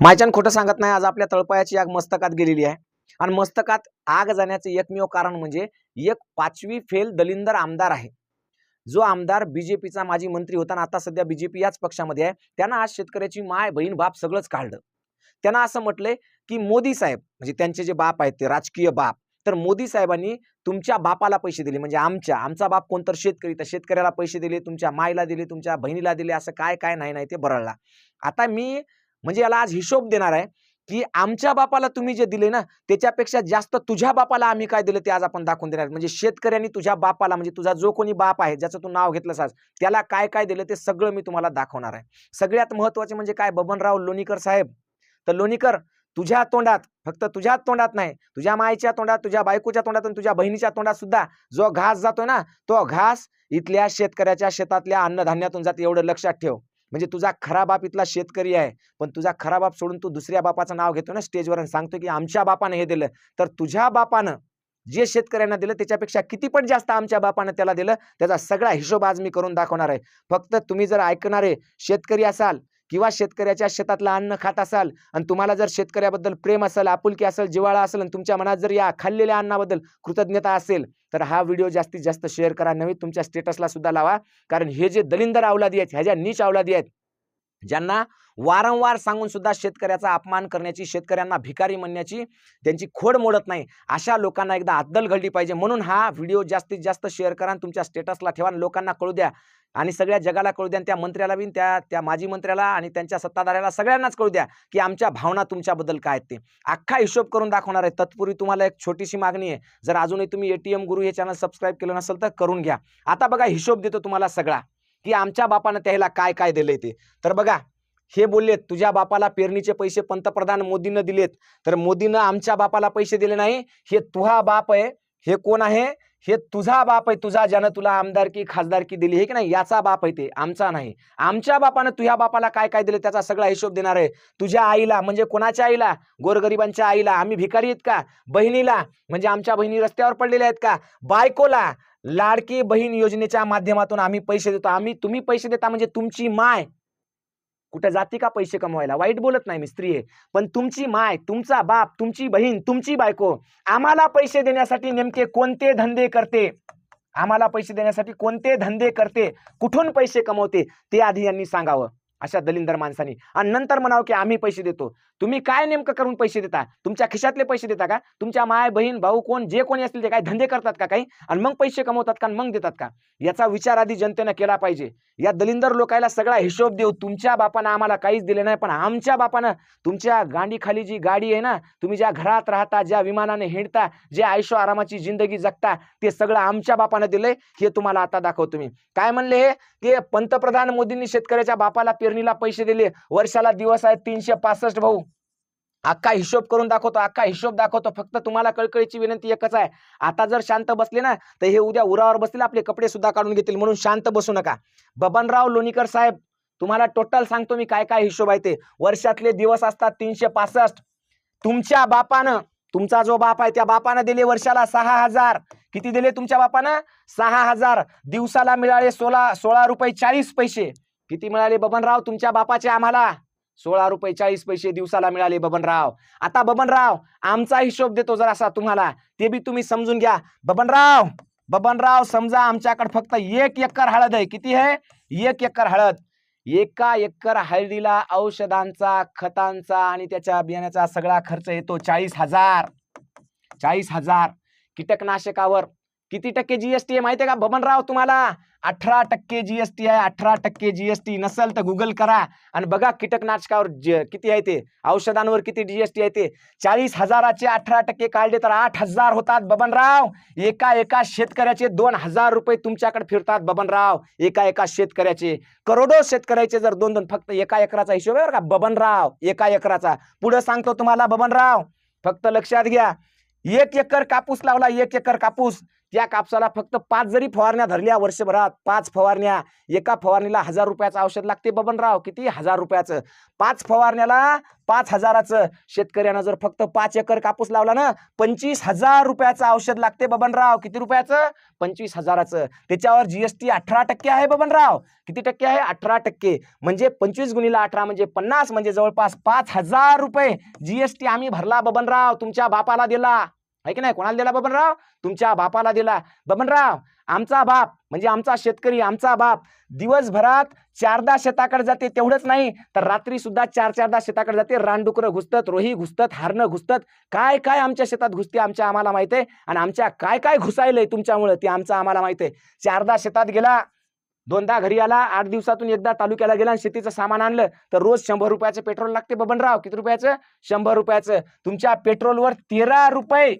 मायच्यान खोटं सांगत नाही आज आपल्या तळपायाची आग मस्तकात गेलेली आहे. आणि मस्तकात आग जाण्याचं एकमेव कारण म्हणजे एक पाचवी फेल दलिंदर आमदार आहे. जो आमदार बीजेपीचा माजी मंत्री होता आणि आता सध्या बीजेपी याच पक्षामध्ये आहे. त्यांना आज शेतकऱ्याची माय बहीण बाप सगळंच काढलं. त्यांना असं म्हटलंय की मोदी साहेब म्हणजे त्यांचे जे बाप आहेत ते राजकीय बाप तर मोदी साहेबांनी तुमच्या बापाला पैसे दिले म्हणजे आमच्या आमचा बाप कोणतर शेतकरी तर शेतकऱ्याला पैसे दिले तुमच्या मायला दिले तुमच्या बहिणीला दिले असं काय काय नाही नाही ते बरळला. आता मी म्हणजे याला आज हिशोब देणार आहे की आमच्या बापाला तुम्ही जे दिले ना त्याच्यापेक्षा जास्त तुझ्या बापाला आम्ही काय दिलं ते आज आपण दाखवून देणार. आहे. म्हणजे शेतकऱ्यांनी तुझ्या बापाला म्हणजे तुझा जो कोणी बाप आहे ज्याचं तू नाव घेतलंस आज त्याला काय काय दिलं ते सगळं मी तुम्हाला दाखवणार आहे. सगळ्यात महत्त्वाचे म्हणजे काय बबनराव लोणीकर साहेब. तर लोणीकर तुझ्या तोंडात फक्त तुझ्या तोंडात नाही तुझ्या मायच्या तोंडात तुझ्या बायकोच्या तोंडात आणि तुझ्या बहिणीच्या तोंडात सुद्धा जो घास जातोय ना तो घास इथल्या शेतकऱ्याच्या शेतातल्या अन्नधान्यातून जाते एवढं लक्षात ठेव. म्हणजे तुझा खरा बाप इथला शेतकरी आहे पण तुझा खरा बाप सोडून तू दुसऱ्या बापाचं नाव घेतो ना स्टेजवर आणि सांगतो की आमच्या बापानं हे दिलं. तर तुझ्या बापानं जे शेतकऱ्यांना दिलं त्याच्यापेक्षा किती पण जास्त आमच्या बापानं त्याला दिलं त्याचा सगळा हिशोब आज मी करून दाखवणार आहे. फक्त तुम्ही जर ऐकणारे शेतकरी असाल किंवा शेतकऱ्याच्या शेतातलं अन्न खात असाल आणि तुम्हाला जर शेतकऱ्याबद्दल प्रेम असेल आपुलकी असेल जिव्हाळा असेल आणि तुमच्या मनात जर या खाल्लेल्या अन्नाबद्दल कृतज्ञता असेल तर हा व्हिडिओ जास्तीत जास्त शेअर करा. नव्हे तुमच्या स्टेटसला सुद्धा लावा. कारण हे जे दलिंदर अवलादी आहेत ह्या ज्या नीच अवलादी आहेत ज्यांना वारंवार सांगून सुद्धा शेतकऱ्याचा अपमान करण्याची शेतकऱ्यांना भिकारी म्हणण्याची त्यांची खोड मोडत नाही अशा लोकांना एकदा अद्दल घडली पाहिजे. म्हणून हा व्हिडिओ जास्तीत जास्त शेअर करा तुमच्या स्टेटसला ठेवा लोकांना कळू द्या आणि सगळ्या जगाला कळू द्या आणि त्या मंत्र्याला बीन त्या त्या माजी मंत्र्याला आणि त्यांच्या सत्ताधाऱ्याला सगळ्यांनाच कळू द्या की आमच्या भावना तुमच्याबद्दल काय आहेत ते. अख्खा हिशोब करून दाखवणार आहे. तत्पूर्वी तुम्हाला एक छोटीशी मागणी आहे. जर अजूनही तुम्ही एटीएम गुरु हे चॅनल सबस्क्राईब केलं नसेल तर करून घ्या. आता बघा हिशोब देतो तुम्हाला सगळा. की आमच्या बापानं त्याला काय काय दिलंय ते. तर बघा हे बोललेत तुझ्या बापाला पेरणीचे पैसे पंतप्रधान मोदीनं दिलेत. तर मोदीनं आमच्या बापाला पैसे दिले नाही. हे तुझा बाप आहे. हे कोण आहे? हे तुझा बाप आहे. तुझा ज्यानं तुला आमदारकी खासदारकी दिली. हे की नाही? याचा बाप आहे ते. आमचा नाही. आमच्या बापानं तुझ्या बापाला काय काय दिले? त्याचा सगळा हिशोब देणार आहे. तुझ्या आईला म्हणजे कोणाच्या आईला? गोरगरिबांच्या आईला. आम्ही भिकारी आहेत का? बहिणीला. म्हणजे आमच्या बहिणी रस्त्यावर पडलेल्या आहेत का? बायकोला. लाडकी बहीण योजनेच्या माध्यमातून आम्ही पैसे देतो. आम्ही तुम्ही पैसे देता म्हणजे तुमची माय. कुठे जाते का पैसे कमवायला? वाईट बोलत नाही मी स्त्री आहे. पण तुमची माय तुमचा बाप तुमची बहीण तुमची बायको आम्हाला पैसे देण्यासाठी नेमके कोणते धंदे करते? आम्हाला पैसे देण्यासाठी कोणते धंदे करते? कुठून पैसे कमवते? ते आधी यांनी सांगावं. अशा दलिंदर माणसांनी. आणि नंतर म्हणावं की आम्ही पैसे देतो. तुम्ही काय नेमकं करून पैसे देता? तुमच्या खिशातले पैसे देता का? तुमच्या माय बहीण भाऊ कोण जे कोणी असतील ते काय धंदे करतात का काही? आणि मग पैसे कमवतात का मग देतात का? याचा विचार आधी जनतेनं केला पाहिजे. या दलिंदर लोकायला सगळा हिशोब देऊ. तुमच्या बापानं आम्हाला काहीच दिले नाही पण आमच्या बापानं तुमच्या गांडीखाली जी गाडी आहे ना तुम्ही ज्या घरात राहता ज्या विमानाने हिंडता जे आयुष्य आरामाची जिंदगी जगता ते सगळं आमच्या बापानं दिलंय. हे तुम्हाला आता दाखवतो मी काय म्हणले हे? ते पंतप्रधान मोदींनी शेतकऱ्याच्या बापाला पेरणीला पैसे दिले. वर्षाला दिवस आहेत तीनशे पासष्ट भाऊ. अख्खा हिशोब करून दाखवतो अख्खा हिशोब दाखवतो. फक्त तुम्हाला कळकळीची विनंती एकच आहे. आता जर शांत बसले ना तर हे उद्या उरावर बसतील आपले कपडे सुद्धा काढून घेतील. म्हणून शांत बसू नका. बबनराव लोणीकर साहेब तुम्हाला टोटल सांगतो मी काय काय हिशोब आहे ते. वर्षातले दिवस असतात तीनशे पासष्ट. तुमच्या बापानं तुमचा जो बाप आहे त्या बापानं दिले वर्षाला सहा हजार. किती दिले तुमच्या बापानं? सहा हजार. दिवसाला मिळाले सोळा सोळा रुपये चाळीस पैसे. किती मिळाले बबनराव? तुमच्या बापाचे आम्हाला. सोळा रुपये चाळीस पैसे दिवसाला मिळाले बबनराव. आता बबनराव आमचा हिशोब देतो जर असा तुम्हाला. ते बी तुम्ही समजून घ्या. बबनराव बबनराव समजा आमच्याकडे फक्त एक एकर हळद आहे. किती आहे? एक एकर हळद. एका एकर हळदीला औषधांचा खतांचा आणि त्याच्या बियाण्याचा सगळा खर्च येतो चाळीस हजार. चाळीस हजार. कीटकनाशकावर किती टक्के जीएसटी आहे माहिती आहे का? बबनराव तुम्हाला अठरा टक्के जीएसटी आहे अठरा टक्के जीएसटी नसेल तर गुगल करा. आणि बघा कीटकनाशकावर किती आहे ते औषधांवर किती जीएसटी आहे ते. चाळीस हजाराचे अठरा टक्के काढले तर आठ हजार होतात बबनराव. एका एका शेतकऱ्याचे दोन हजार रुपये तुमच्याकडे फिरतात बबनराव. एका एका शेतकऱ्याचे करोडो शेतकऱ्याचे जर दोन दोन फक्त एका एकराचा हिशोब आहे बरं का? बबनराव एका एकराचा. पुढे सांगतो तुम्हाला बबनराव. फक्त लक्षात घ्या. एक एकर कापूस लावला एक एकर कापूस. त्या कापसाला फक्त पाच जरी फवारण्या धरल्या वर्षभरात पाच फवारण्या एका फवारणीला हजार रुपयाचं औषध लागते बबनराव. किती? हजार रुपयाचं. पाच फवारण्याला पाच हजाराचं. शेतकऱ्यानं जर फक्त पाच एकर कापूस लावला ना पंचवीस हजार रुपयाचं औषध लागते बबनराव. किती रुपयाचं? पंचवीस हजाराचं. त्याच्यावर जीएसटी अठरा टक्के आहे बबनराव. किती टक्के आहे? अठरा टक्के. म्हणजे पंचवीस गुणीला अठरा म्हणजे पन्नास म्हणजे जवळपास पाच हजार रुपये जीएसटी आम्ही भरला बबनराव. तुमच्या बापाला दिला. आहे की नाही? कोणाला दिला बबनराव? तुमच्या बापाला दिला. बबनराव आमचा बाप म्हणजे आमचा शेतकरी आमचा बाप दिवसभरात चारदा शेताकडे जाते तेवढंच नाही तर रात्री सुद्धा चार चारदा शेताकडे जाते रानडुकरं घुसतात रोही घुसतात हारणं घुसतात. काय काय आमच्या शेतात घुसते आमच्या आम्हाला माहिती आहे? आणि आमच्या काय काय घुसायलंय तुमच्यामुळं ते आमचं आम्हाला माहिती आहे. चारदा शेतात गेला दोनदा घरी आला आठ दिवसातून एकदा तालुक्याला गेला आणि शेतीचं सामान आणलं तर रोज शंभर रुपयाचं पेट्रोल लागते बबनराव. किती रुपयाचं? शंभर रुपयाचं. तुमच्या पेट्रोलवर तेरा रुपये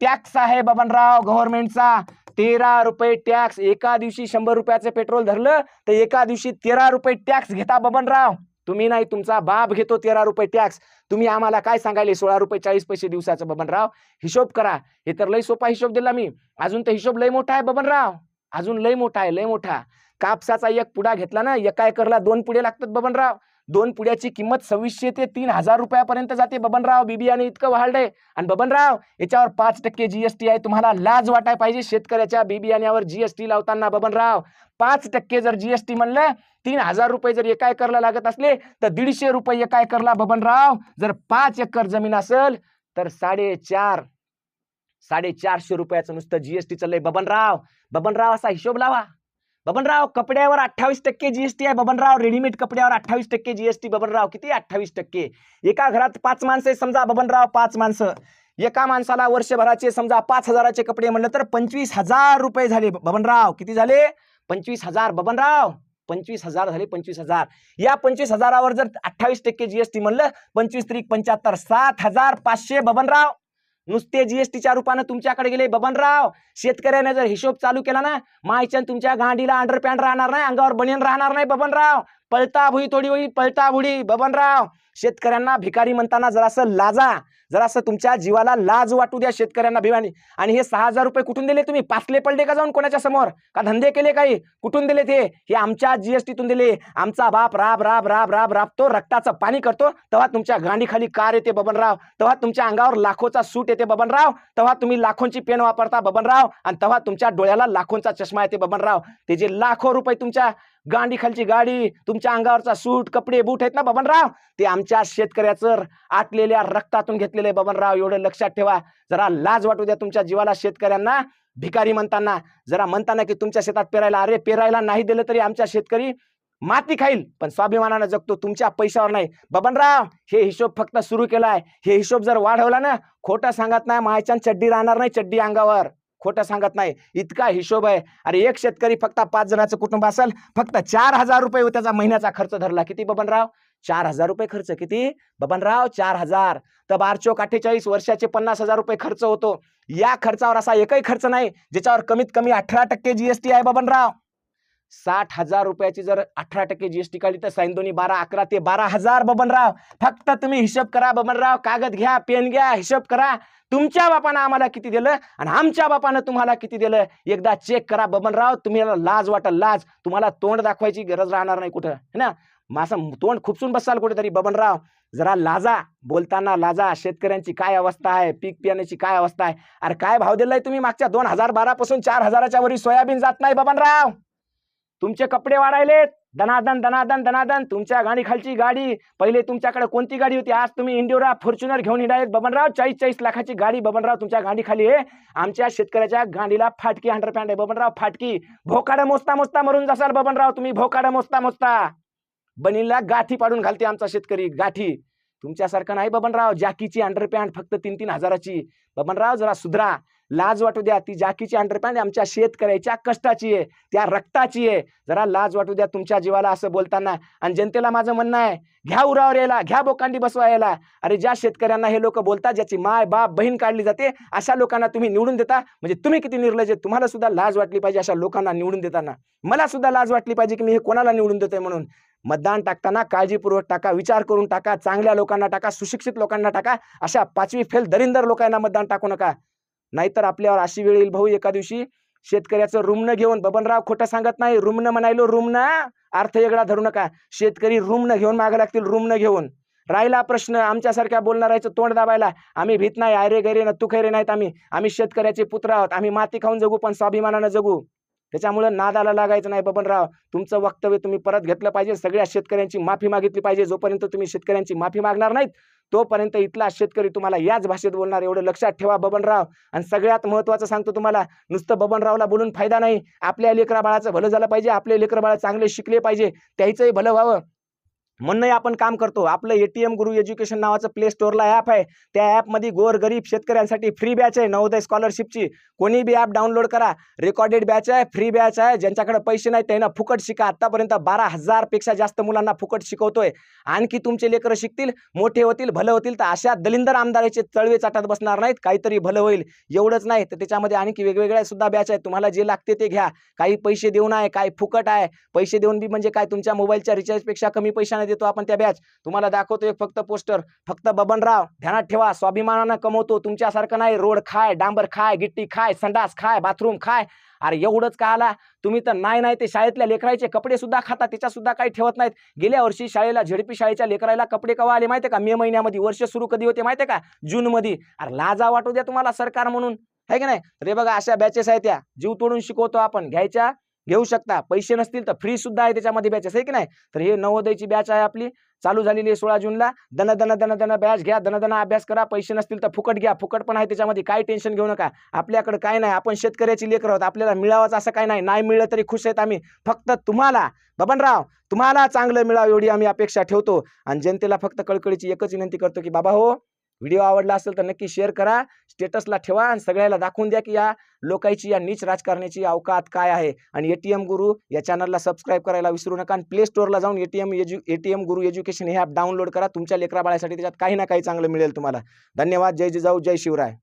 टॅक्स आहे बबनराव गव्हर्नमेंटचा तेरा रुपये टॅक्स. एका दिवशी शंभर रुपयाचं पेट्रोल धरलं तर एका दिवशी तेरा रुपये टॅक्स घेता बबनराव तुम्ही नाही तुमचा बाप घेतो तेरा रुपये टॅक्स. तुम्ही आम्हाला काय सांगायले? सोळा रुपये चाळीस पैसे दिवसाचं बबनराव हिशोब करा. हे तर लय सोपा हिशोब दिला मी. अजून तर हिशोब लय मोठा आहे बबनराव अजून लय मोठा आहे लय मोठा. कापसाचा एक पुडा घेतला ना एका एकरला दोन पुढे लागतात बबनराव दोन पुड्याची किंमत सव्वीसशे ते तीन हजार रुपयापर्यंत जाते. बबनराव बिबियाने इतकं वाढलंय आणि बबनराव याच्यावर पाच टक्के जीएसटी आहे. तुम्हाला लाज वाटाय पाहिजे शेतकऱ्याच्या बिबियाण्यावर जीएसटी लावताना. बबनराव पाच टक्के जर जीएसटी म्हणलं तीन हजार रुपये जर एका एकरला लागत असले तर दीडशे रुपये एका एकरला बबनराव. जर पाच एकर जमीन असेल तर साडेचार साडेचारशे रुपयाचं नुसतं जीएसटी चाललंय बबनराव. बबनराव असा हिशोब लावा. बबनराव कपड्यावर अठ्ठावीस टक्के जीएसटी आहे. बबनराव रेडीमेड कपड्यावर अठ्ठावीस टक्के जीएसटी बबनराव किती अठ्ठावीस टक्के? एका घरात पाच माणसं समजा बबनराव पाच माणसं. एका माणसाला वर्षभराचे समजा पाच हजाराचे कपडे म्हणलं तर पंचवीस हजार रुपये झाले. बबनराव किती झाले? पंचवीस हजार. बबनराव पंचवीस हजार झाले पंचवीस हजार. या पंचवीस हजारावर जर अठ्ठावीस टक्के जीएसटी म्हणलं पंचवीस त्रिक पंच्याहत्तर सात हजार पाचशे. बबनराव नुसते जीएसटीच्या रूपानं तुमच्याकडे गेले. बबनराव शेतकऱ्याने जर हिशोब चालू केला ना मायचंद तुमच्या गांडीला अंडरपॅन्ट राहणार नाही अंगावर बनियन राहणार नाही बबनराव. पळता भुई थोडी होई पळता भुडी बबनराव शेतकऱ्यांना भिकारी म्हणताना जरासं लाजा. जरासं तुमच्या जीवाला लाज वाटू द्या शेतकऱ्यांना भिवानी. आणि हे सहा हजार रुपये कुठून दिले तुम्ही? पाचले पडले का जाऊन कोणाच्या समोर? का धंदे केले काही? कुठून दिले ते? हे आमच्या जीएसटीतून दिले. आमचा बाप राब राब राब राब राबतो रक्ताचं पाणी करतो. तेव्हा तुमच्या गांडीखाली कार येते बबनराव. तेव्हा तुमच्या अंगावर लाखोचा सूट येते बबनराव. तेव्हा तुम्ही लाखोंची पेन वापरता बबनराव. आणि तेव्हा तुमच्या डोळ्याला लाखोंचा चष्मा येते बबनराव. ते जे लाखो रुपये तुमच्या गांडी खालची गाडी तुमच्या अंगावरचा सूट कपडे बूट आहेत ना बबनराव? ते आमच्या शेतकऱ्याचं आटलेल्या रक्तातून घेतलेले बबनराव. एवढं लक्षात ठेवा. जरा लाज वाटू द्या तुमच्या जीवाला शेतकऱ्यांना. भिकारी म्हणताना जरा म्हणताना की तुमच्या शेतात पेरायला अरे पेरायला नाही दिलं तरी आमच्या शेतकरी माती खाईल. पण स्वाभिमानानं जगतो तुमच्या पैशावर नाही. बबनराव हे हिशोब फक्त सुरू केलाय. हे हिशोब जर वाढवला ना खोटं सांगत नाही मायच्यान चड्डी राहणार नाही चड्डी अंगावर. खोटं सांगत नाही. इतका हिशोब आहे. अरे एक शेतकरी फक्त पाच जणांचं कुटुंब असेल फक्त चार हजार रुपये त्याचा महिन्याचा खर्च धरला. किती बबनराव? चार हजार रुपये खर्च. किती? बबनराव चार हजार. तर बारचोक अठ्ठेचाळीस वर्षाचे पन्नास हजार रुपये खर्च होतो. या खर्चावर असा एकही खर्च नाही ज्याच्यावर कमीत कमी अठरा टक्के जीएसटी आहे बबनराव. साठ हजार रुपयाची जर अठरा टक्के जीएसटी काढली तर साईन दोन्ही बारा अकरा ते बारा हजार बबनराव. फक्त तुम्ही हिशोब करा बबनराव. कागद घ्या पेन घ्या हिशोब करा. तुमच्या बापानं आम्हाला किती दिलं आणि आमच्या बापानं तुम्हाला किती दिलं? एकदा चेक करा बबनराव तुम्हाला लाज वाटल लाज. तुम्हाला तोंड दाखवायची गरज राहणार नाही कुठं है ना? मासं तोंड खुपसून बसाल कुठेतरी बबनराव. जरा लाजा बोलताना लाजा. शेतकऱ्यांची काय अवस्था आहे? पीक पिण्याची काय अवस्था आहे? अरे काय भाव दिलाय तुम्ही मागच्या दोन हजार बारा पासून चार हजाराच्या वरी सोयाबीन जात नाही बबनराव. तुमचे कपडे वाढायलेत. दनादन दनादन दनादन तुमच्या गाडी खालची गाडी. पहिले तुमच्याकडे कोणती गाडी होती? आज तुम्ही इंडिओरा फॉर्च्युनर घेऊन येणार बबनराव चाळीस चाळीस लाखाची गाडी बबनराव तुमच्या गाडी खाली आहे. आमच्या शेतकऱ्याच्या गाडीला फाटकी हंड्रेड आहे. बबनराव फाटकी. भोकाडं मोजता मोजता मरून जासाल बबनराव तुम्ही. भोकाडं मोजता मोजता. बनीला गाठी पाडून घालते आमचा शेतकरी. गाठी. तुमच्यासारखं नाही बबनराव. जॅकीची अंडरपॅन्ट फक्त तीन तीन हजाराची. बबनराव जरा सुधरा. लाज वाटू द्या. ती जाकीची अंडरपॅन्ट आमच्या शेतकऱ्याच्या कष्टाची आहे. त्या रक्ताची आहे. जरा लाज वाटू द्या तुमच्या जीवाला असं बोलताना. आणि जनतेला माझं म्हणणं आहे घ्या उरावर यायला घ्या बोकांडी बसवा यायला. अरे ज्या शेतकऱ्यांना हे लोक बोलतात ज्याची माय बाप बहीण काढली जाते अशा लोकांना तुम्ही निवडून देता. म्हणजे तुम्ही किती निर्लज तुम्हाला सुद्धा लाज वाटली पाहिजे अशा लोकांना निवडून देताना. मला सुद्धा लाज वाटली पाहिजे की मी हे कोणाला निवडून देतोय म्हणून. मतदान टाकताना काळजीपूर्वक टाका विचार करून टाका चांगल्या लोकांना टाका सुशिक्षित लोकांना टाका. अशा पाचवी फेल दरिंदर लोकांना मतदान टाकू नका. नाहीतर आपल्यावर अशी वेळ येईल भाऊ एका दिवशी शेतकऱ्याचं रुमणं घेऊन. बबनराव खोटं सांगत नाही. रुमणं म्हणायलो रुमणं? अर्थ वेगळा धरू नका. शेतकरी रुमणं घेऊन मागे लागतील रुमणं घेऊन. राहिला प्रश्न आमच्यासारख्या बोलणाऱ्याचं तोंड दाबायला. आम्ही भीत नाही आयरे गैरे न तुखैरे नाहीत आम्ही. आम्ही शेतकऱ्याचे पुत्र आहोत. आम्ही माती खाऊन जगू पण स्वाभिमानानं जगू. त्याच्यामुळं नादाला लागायचं नाही बबनराव. तुमचं वक्तव्य तुम्ही परत घेतलं पाहिजे. सगळ्या शेतकऱ्यांची माफी मागितली पाहिजे. जोपर्यंत तुम्ही शेतकऱ्यांची माफी मागणार नाहीत तोपर्यंत इथला शेतकरी तुम्हाला याच भाषेत बोलणार एवढं लक्षात ठेवा बबनराव. आणि सगळ्यात महत्वाचं सांगतो तुम्हाला नुसतं बबनरावला बोलून फायदा नाही. आपल्या लेकरा बाळाचं भलं झालं पाहिजे आपले लेकरं बाळा चांगले शिकले पाहिजे त्याचंही भलं व्हावं. म्हणूनही आपण काम करतो. आपलं एटीएम गुरु एज्युकेशन नावाचं प्ले स्टोअरला ॲप आहे. त्या ॲपमध्ये गोर गरीब शेतकऱ्यांसाठी फ्री बॅच आहे. नवोदय स्कॉलरशिपची कोणी बी ॲप डाउनलोड करा. रेकॉर्डेड बॅच आहे फ्री बॅच आहे. ज्यांच्याकडे पैसे नाही त्यांना फुकट शिका. आतापर्यंत बारा हजारपेक्षा जास्त मुलांना फुकट शिकवतोय. आणखी तुमचे लेकरं शिकतील मोठे होतील भलं होतील तर अशा दलिंदर आमदाराचे तळवे चाटत बसणार नाहीत. काहीतरी भलं होईल. एवढंच नाही तर त्याच्यामध्ये आणखी वेगवेगळ्या सुद्धा बॅच आहेत. तुम्हाला जे लागते ते घ्या. काही पैसे देऊन आहे काही फुकट आहे. पैसे देऊन बी म्हणजे काय? तुमच्या मोबाईलच्या रिचार्जपेक्षा कमी पैशाने देतो आपण त्या बॅच. तुम्हाला दाखवतो एक फक्त पोस्टर. फक्त बबनराव ध्यानात ठेवा. स्वाभिमानानं कमवतो. तुमच्यासारखं नाही. रोड खाय डांबर खाय गिट्टी खाय संडास खाय बाथरूम खाय. अरे एवढंच का आला? तुम्ही तर नाही नाही ते शाळेतल्या लेकरायचे कपडे सुद्धा खाता. त्याच्या सुद्धा काही ठेवत नाहीत. गेल्या वर्षी शाळेला झेडपी शाळेच्या लेकराला कपडे कवा आले माहिती का? मे महिन्यामध्ये. वर्ष सुरू कधी होते माहिती का? जून मध्ये अरे लाजा वाटू द्या तुम्हाला सरकार म्हणून. आहे की नाही? रे बघा अशा बॅचेस आहेत त्या. जीव तोडून शिकवतो आपण. घ्यायच्या घेऊ शकता. पैसे नसतील तर फ्री सुद्धा आहे त्याच्यामध्ये बॅचेस आहे की नाही? तर हे नवोदयची बॅच आहे आपली. चालू झालेली आहे सोळा जूनला. दन दन दन दन बॅच घ्या. दन दन अभ्यास करा. पैसे नसतील तर फुकट घ्या. फुकट पण आहे त्याच्यामध्ये. काय टेन्शन घेऊ नका. आपल्याकडे काय नाही. आपण शेतकऱ्याची लेकर आहोत. आपल्याला मिळावंच असं काय नाही. नाही मिळलं तरी खुश आहेत आम्ही. फक्त तुम्हाला बबनराव तुम्हाला चांगलं मिळावं एवढी आम्ही अपेक्षा ठेवतो. आणि जनतेला फक्त कळकळीची एकच विनंती करतो की बाबा हो व्हिडिओ आवडला असेल तर नक्की शेअर करा. स्टेटसला ठेवा आणि सगळ्याला दाखवून द्या की या लोकांची या नीच राजकारणाची अवकात काय आहे. आणि एटीएम गुरु या चॅनलला सबस्क्राईब करायला विसरू नका आणि प्ले स्टोअरला जाऊन ATM edu ATM Guru education हे ॲप डाउनलोड करा. तुमच्या लेकरा बाळासाठी त्याच्यात काही ना काही चांगलं मिळेल तुम्हाला. धन्यवाद. जय जिजाऊ. जय शिवराय.